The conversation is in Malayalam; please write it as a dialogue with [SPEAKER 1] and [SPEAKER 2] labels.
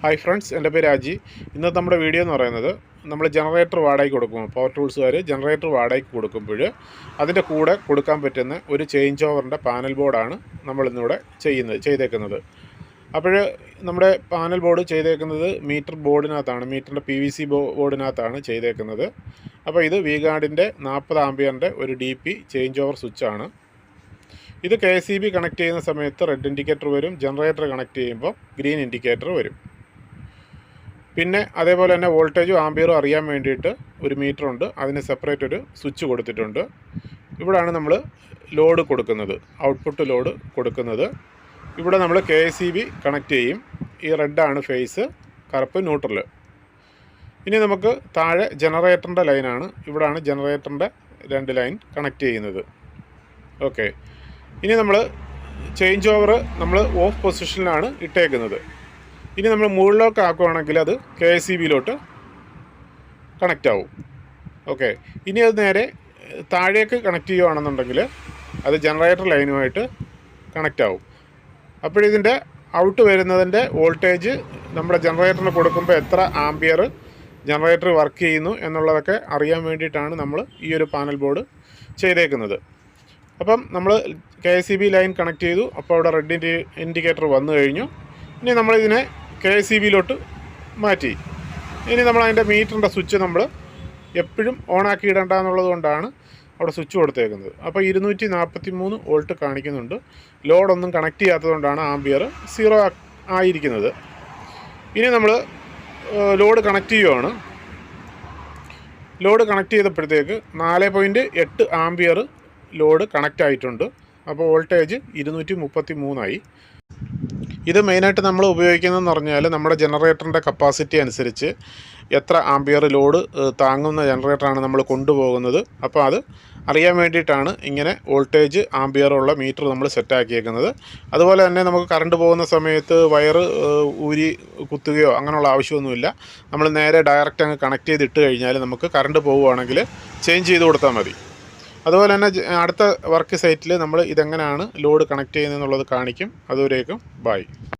[SPEAKER 1] ഹായ് ഫ്രണ്ട്സ് എന്റെ പേര് രാജി. ഇന്നത്തെ നമ്മുടെ വീഡിയോ എന്ന് പറയുന്നത് നമ്മൾ ജനറേറ്റർ വാടകയ്ക്ക് കൊടുക്കുമ്പോൾ പവർ ടൂൾസുകാർ ജനറേറ്റർ വാടകയ്ക്ക് കൊടുക്കുമ്പോൾ അതിന്റെ കൂടെ കൊടുക്കാൻ പറ്റുന്ന ഒരു ചേഞ്ച് ഓവറിന്റെ പാനൽ ബോർഡാണ് നമ്മളിന്നിവിടെ ചെയ്യുന്നത് ചെയ്തേക്കുന്നത്. അപ്പോൾ നമ്മുടെ പാനൽ ബോർഡ് ചെയ്തേക്കുന്നത് മീറ്റർ ബോർഡിനകത്താണ് മീറ്ററിന്റെ പി വി സി ബോർഡിനകത്താണ് ചെയ്തേക്കുന്നത്. അപ്പോൾ ഇത് വി ഗാർഡിന്റെ നാൽപ്പത് ആംബിയറിന്റെ ഒരു ഡി പി ചേഞ്ച് ഓവർ സ്വിച്ചാണ് ഇത് കെ ഇ ബി കണക്ട് ചെയ്യുന്ന സമയത്ത് റെഡ് ഇൻഡിക്കേറ്റർ വരും ജനറേറ്റർ കണക്ട് ചെയ്യുമ്പോൾ ഗ്രീൻ ഇൻഡിക്കേറ്റർ വരും. പിന്നെ അതേപോലെ തന്നെ വോൾട്ടേജും ആംബിയറും അറിയാൻ വേണ്ടിയിട്ട് ഒരു മീറ്റർ ഉണ്ട് അതിന് സെപ്പറേറ്റ് ഒരു സ്വിച്ച് കൊടുത്തിട്ടുണ്ട്. ഇവിടാണ് നമ്മൾ ലോഡ് കൊടുക്കുന്നത്. ഔട്ട്പുട്ട് ലോഡ് കൊടുക്കുന്നത്. ഇവിടെ നമ്മൾ കെ ഇ ബി കണക്ട് ചെയ്യും. ഈ റെഡാണ് ഫേസ് കറുപ്പ് ന്യൂട്രൽ ഇനി നമുക്ക് താഴെ ജനറേറ്ററിന്റെ ലൈനാണ് ഇവിടാണ് ജനറേറ്ററിന്റെ രണ്ട് ലൈൻ കണക്ട് ചെയ്യുന്നത്. ഓക്കെ ഇനി നമ്മൾ ചേഞ്ച് ഓവർ നമ്മൾ ഓഫ് പൊസിഷനിലാണ് ഇട്ടേക്കുന്നത്. ഇനി നമ്മൾ മുകളിലേക്ക് ആക്കുവാണെങ്കിൽ അത് കെ എസ് ഇ ബിയിലോട്ട് കണക്റ്റ് ആവും. ഓക്കെ ഇനി അത് നേരെ താഴേക്ക് കണക്ട് ചെയ്യുകയാണെന്നുണ്ടെങ്കിൽ അത് ജനറേറ്റർ ലൈനുമായിട്ട് കണക്റ്റ് ആവും. അപ്പോഴിതിന്റെ ഔട്ട് വരുന്നതിന്റെ വോൾട്ടേജ് നമ്മുടെ ജനറേറ്ററിന് കൊടുക്കുമ്പോൾ എത്ര ആംബിയർ ജനറേറ്റർ വർക്ക് ചെയ്യുന്നു എന്നുള്ളതൊക്കെ അറിയാൻ വേണ്ടിയിട്ടാണ് നമ്മൾ ഈ ഒരു പാനൽ ബോർഡ് ചെയ്തേക്കുന്നത്. അപ്പം നമ്മൾ K S E B line connect ചെയ്തു. അപ്പോൾ അവിടെ റെഡ് ഇൻഡി ഇൻഡിക്കേറ്റർ വന്നു കഴിഞ്ഞു. ഇനി നമ്മളിതിനെ കെ ഇ ബിയിലോട്ട് മാറ്റി. ഇനി നമ്മൾ അതിന്റെ മീറ്ററിന്റെ സ്വിച്ച് നമ്മൾ എപ്പോഴും ഓണാക്കി ഇടണ്ട എന്നുള്ളത് കൊണ്ടാണ് അവിടെ സ്വിച്ച് കൊടുത്തേക്കുന്നത്. അപ്പോൾ ഇരുന്നൂറ്റി നാൽപ്പത്തി മൂന്ന് വോൾട്ട് കാണിക്കുന്നുണ്ട്. ലോഡൊന്നും കണക്ട് ചെയ്യാത്തതുകൊണ്ടാണ് ആംബിയർ സീറോ ആയിരിക്കുന്നത്. ഇനി നമ്മൾ ലോഡ് കണക്ട് ചെയ്യുവാണ്. ലോഡ് കണക്ട് ചെയ്തപ്പോഴത്തേക്ക് നാല് പോയിന്റ് എട്ട് ആംബിയർ ലോഡ് കണക്റ്റ് ആയിട്ടുണ്ട്. അപ്പോൾ വോൾട്ടേജ് ഇരുന്നൂറ്റി മുപ്പത്തി മൂന്നായി ഇത് മെയിനായിട്ട് നമ്മൾ ഉപയോഗിക്കുന്നതെന്ന് പറഞ്ഞാൽ നമ്മുടെ ജനറേറ്ററിന്റെ കപ്പാസിറ്റി അനുസരിച്ച് എത്ര ആംബിയർ ലോഡ് താങ്ങുന്ന ജനറേറ്ററാണ് നമ്മൾ കൊണ്ടുപോകുന്നത്. അപ്പോൾ അത് അറിയാൻ വേണ്ടിയിട്ടാണ് ഇങ്ങനെ വോൾട്ടേജ് ആംബിയറുള്ള മീറ്റർ നമ്മൾ സെറ്റാക്കിയേക്കുന്നത്. അതുപോലെ തന്നെ നമുക്ക് കറണ്ട് പോകുന്ന സമയത്ത് വയർ ഊരി കുത്തുകയോ അങ്ങനെയുള്ള ആവശ്യമൊന്നുമില്ല. നമ്മൾ നേരെ ഡയറക്റ്റ് അങ്ങ് കണക്ട് ചെയ്തിട്ട് കഴിഞ്ഞാൽ നമുക്ക് കറണ്ട് പോവുകയാണെങ്കിൽ ചേഞ്ച് ചെയ്ത് കൊടുത്താൽ മതി. അതുപോലെ തന്നെ അടുത്ത വർക്ക് സൈറ്റിൽ നമ്മൾ ഇതെങ്ങനെയാണ് ലോഡ് കണക്ട് ചെയ്യുന്നത് എന്നുള്ളത് കാണിക്കും. അതുവരേക്കും ബൈ